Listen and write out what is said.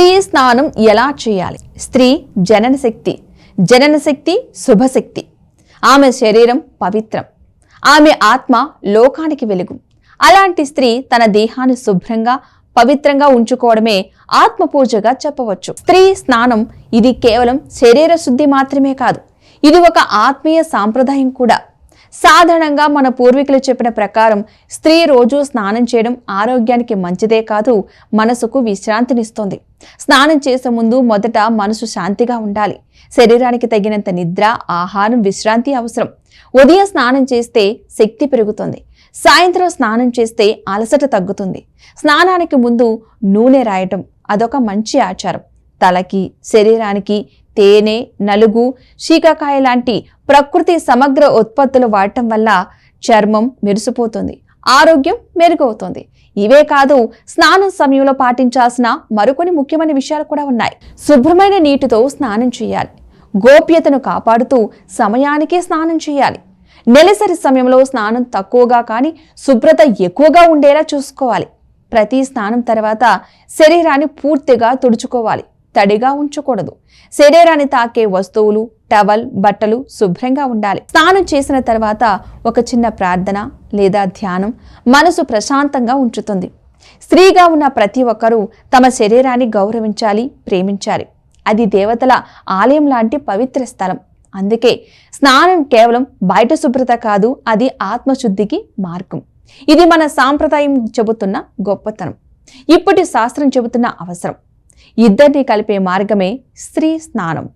స్త్రీ స్నానం ఎలా చేయాలి? స్త్రీ జనన శక్తి జనన శక్తి శుభశక్తి. ఆమె శరీరం పవిత్రం. ఆమె ఆత్మ లోకానికి వెలుగు. అలాంటి స్త్రీ తన దేహాన్ని శుభ్రంగా పవిత్రంగా ఉంచుకోవడమే ఆత్మ పూజగా చెప్పవచ్చు. స్త్రీ స్నానం ఇది కేవలం శరీర శుద్ధి మాత్రమే కాదు. ఇది ఒక ఆత్మీయ సాంప్రదాయం కూడా. సాధారణంగా మన పూర్వీకులు చెప్పిన ప్రకారం స్త్రీ రోజు స్నానం చేయడం ఆరోగ్యానికి మంచిదే కాదు మనసుకు విశ్రాంతినిస్తుంది. స్నానం చేసే ముందు మొదట మనసు శాంతిగా ఉండాలి. శరీరానికి తగినంత నిద్ర ఆహారం విశ్రాంతి అవసరం. ఉదయం స్నానం చేస్తే శక్తి పెరుగుతుంది. సాయంత్రం స్నానం చేస్తే అలసట తగ్గుతుంది. స్నానానికి ముందు నూనె రాయటం అదొక మంచి ఆచారం. తలకి శరీరానికి తేనె నలుగు శీకాకాయ లాంటి ప్రకృతి సమగ్ర ఉత్పత్తులు వాడటం వల్ల చర్మం మెరిసిపోతుంది ఆరోగ్యం మెరుగవుతుంది. ఇవే కాదు స్నానం సమయంలో పాటించాల్సిన మరికొన్ని ముఖ్యమైన విషయాలు కూడా ఉన్నాయి. శుభ్రమైన నీటితో స్నానం చేయాలి. గోప్యతను కాపాడుతూ సమయానికే స్నానం చేయాలి. నెలసరి సమయంలో స్నానం తక్కువగా కానీ శుభ్రత ఎక్కువగా ఉండేలా చూసుకోవాలి. ప్రతి స్నానం తర్వాత శరీరాన్ని పూర్తిగా తుడుచుకోవాలి. తడిగా ఉంచకూడదు. శరీరాన్ని తాకే వస్తువులు టవల్ బట్టలు శుభ్రంగా ఉండాలి. స్నానం చేసిన తర్వాత ఒక చిన్న ప్రార్థన లేదా ధ్యానం మనసు ప్రశాంతంగా ఉంచుతుంది. స్త్రీగా ఉన్న ప్రతి ఒక్కరూ తమ శరీరాన్ని గౌరవించాలి ప్రేమించాలి. అది దేవతల ఆలయం లాంటి పవిత్ర స్థలం. అందుకే స్నానం కేవలం బయట శుభ్రత కాదు అది ఆత్మశుద్ధికి మార్గం. ఇది మన సాంప్రదాయం చెబుతున్న గొప్పతనం. ఇప్పటి శాస్త్రం చెబుతున్న అవసరం. ఇద్దరిని కలిపే మార్గమే స్త్రీ స్నానం.